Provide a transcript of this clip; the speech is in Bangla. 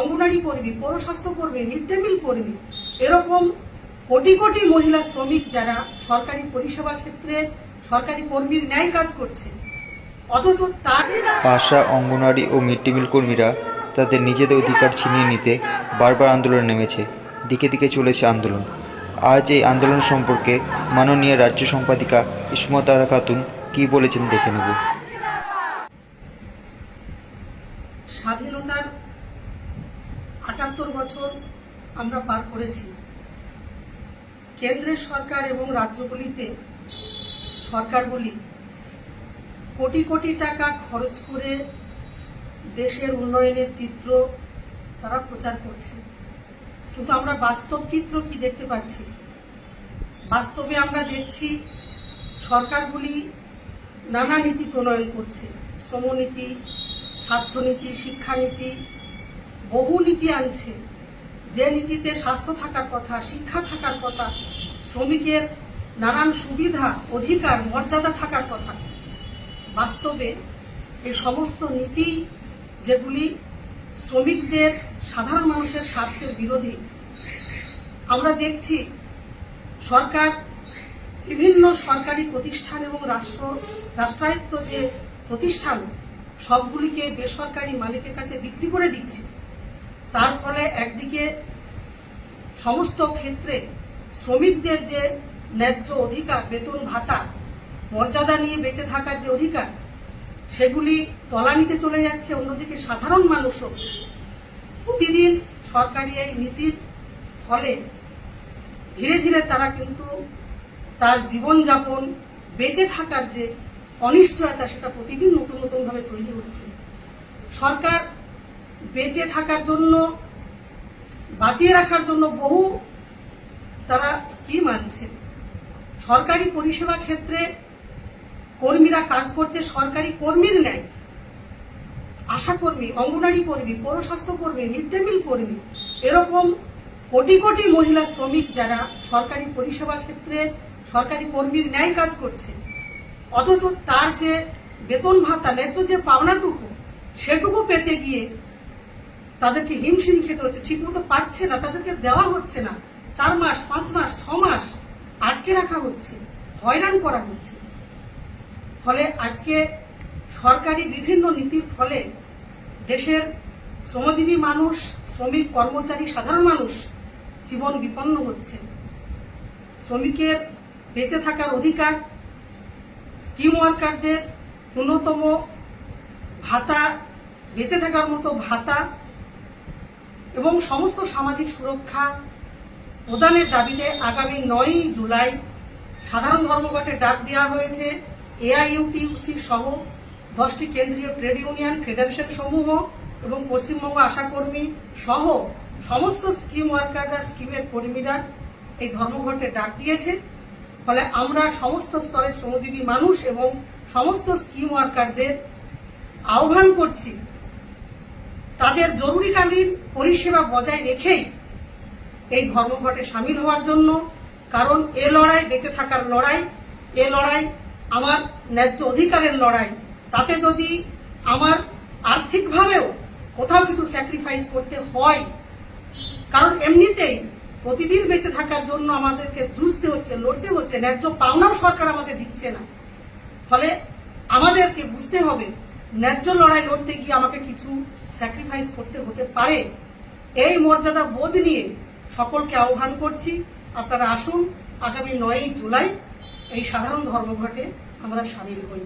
অঙ্গনারী কর্মী পৌরস্বাস্থ্য কর্মী মিড ডে মিল কর্মী এরকম কোটি কোটি মহিলা শ্রমিক যারা সরকারি পরিষেবা ক্ষেত্রে সরকারি কর্মীর ন্যায় কাজ করছে। অথচ তার পাশা অঙ্গনওয়াড়ি ও মিড ডে মিল কর্মীরা তাদের নিজেদের অধিকার ছিনিয়ে নিতে বারবার আন্দোলনে নেমেছে দিকে দিকে চলেছে আন্দোলন। আজ এই আন্দোলন সম্পর্কে মাননীয় রাজ্য সম্পাদিকা ইসমত আরা খাতুন কি বলেছেন দেখে নেব। স্বাধীনতার আটাত্তর বছর আমরা পার করেছি। কেন্দ্রের সরকার এবং রাজ্যগুলিতে সরকারগুলি কোটি কোটি টাকা খরচ করে দেশের উন্নয়নের চিত্র তারা প্রচার করছে। কিন্তু আমরা বাস্তব চিত্র কি দেখতে পাচ্ছি? বাস্তবে আমরা দেখছি সরকারগুলি নানা নীতি প্রণয়ন করছে। শ্রমনীতি, স্বাস্থ্যনীতি, শিক্ষানীতি বহু নীতি আনছে। যে নীতিতে স্বাস্থ্য থাকার কথা, শিক্ষা থাকার কথা, শ্রমিকের নানান সুবিধা, অধিকার, মর্যাদা থাকার কথা, বাস্তবে এই সমস্ত নীতি যেগুলি শ্রমিকদের, সাধারণ মানুষের স্বার্থের বিরোধী, আমরা দেখছি সরকার, বিভিন্ন সরকারি প্রতিষ্ঠান এবং রাষ্ট্র, রাষ্ট্রায়ত্ত যে প্রতিষ্ঠান, সবগুলিকে বেসরকারি মালিকের কাছে বিক্রি করে দিচ্ছে। তার ফলে একদিকে সমস্ত ক্ষেত্রে শ্রমিকদের যে ন্যায্য অধিকার, বেতন ভাতা, মর্যাদা নিয়ে বেঁচে থাকার যে অধিকার, সেগুলি তলানিতে চলে যাচ্ছে। অন্যদিকে সাধারণ মানুষও প্রতিদিন সরকারি এই নীতির ফলে ধীরে ধীরে তারা কিন্তু তার জীবনযাপন, বেঁচে থাকার যে অনিশ্চয়তা, সেটা প্রতিদিন নতুন নতুনভাবে তৈরি হচ্ছে। সরকার বেঁচে থাকার জন্য, বাঁচিয়ে রাখার জন্য বহু তারা স্কিম আনছে। সরকারি পরিষেবা ক্ষেত্রে কর্মীরা কাজ করছে, সরকারি কর্মীর ন্যায়। আশা কর্মী, অঙ্গনারী কর্মী পৌরস্বাস্থ্য কর্মী মিড ডে মিল কর্মী, এরকম কোটি কোটি মহিলা শ্রমিক যারা সরকারি পরিষেবা ক্ষেত্রে সরকারি কর্মীর ন্যায় কাজ করছে। অথচ তার যে বেতন ভাতা, ন্যায্য যে পাওনাটুকু, সেটুকু পেতে গিয়ে তাদেরকে হিমশিম খেতে হচ্ছে, ঠিকমতো পাচ্ছে না, তাদেরকে দেওয়া হচ্ছে না। চার মাস, পাঁচ মাস, ছ মাস আটকে রাখা হচ্ছে, হয়রান করা হচ্ছে। ফলে আজকে সরকারি বিভিন্ন নীতির ফলে দেশের শ্রমজীবী মানুষ, শ্রমিক, কর্মচারী, সাধারণ মানুষ জীবন বিপন্ন হচ্ছে। শ্রমিকের বেঁচে থাকার অধিকার, স্কিম ওয়ার্কারদের ন্যূনতম ভাতা, বেঁচে থাকার মতো ভাতা এবং সমস্ত সামাজিক সুরক্ষা প্রদানের দাবিতে আগামী নয়ই জুলাই সাধারণ ধর্মঘটে ডাক দেওয়া হয়েছে। এআইইউটিউসি সহ দশটি কেন্দ্রীয় ট্রেড ইউনিয়ন, ফেডারেশন সমূহ এবং পশ্চিমবঙ্গ আশাকর্মী সহ সমস্ত স্কিম ওয়ার্কাররা, স্কিমের কর্মীরা এই ধর্মঘটে ডাক দিয়েছে। ফলে আমরা সমস্ত স্তরের শ্রমজীবী মানুষ এবং সমস্ত স্কিম ওয়ার্কারদের আহ্বান করছি তাদের জরুরিকালীন পরিষেবা বজায় রেখেই এই ধর্মঘটে সামিল হওয়ার জন্য, কারণ এ লড়াই বেঁচে থাকার লড়াই, এ লড়াই আমার ন্যায্য অধিকারের লড়াই। তাতে যদি আমার আর্থিকভাবেও কোথাও কিছু স্যাক্রিফাইস করতে হয়, কারণ এমনিতেই প্রতিদিন বেঁচে থাকার জন্য আমাদেরকে জুঝতে হচ্ছে, লড়তে হচ্ছে, ন্যায্য পাওনাও সরকার আমাদের দিচ্ছে না। ফলে আমাদেরকে বুঝতে হবে, ন্যায্য লড়াই লড়তে গিয়ে আমাকে কিছু স্যাক্রিফাইস করতে হতে পারে, এই মর্যাদা বোধ নিয়ে সকলকে আহ্বান করছি। আপনারা আসুন, আগামী নয়ই জুলাই এই সাধারণ ধর্মঘটে আমরা সামিল হই।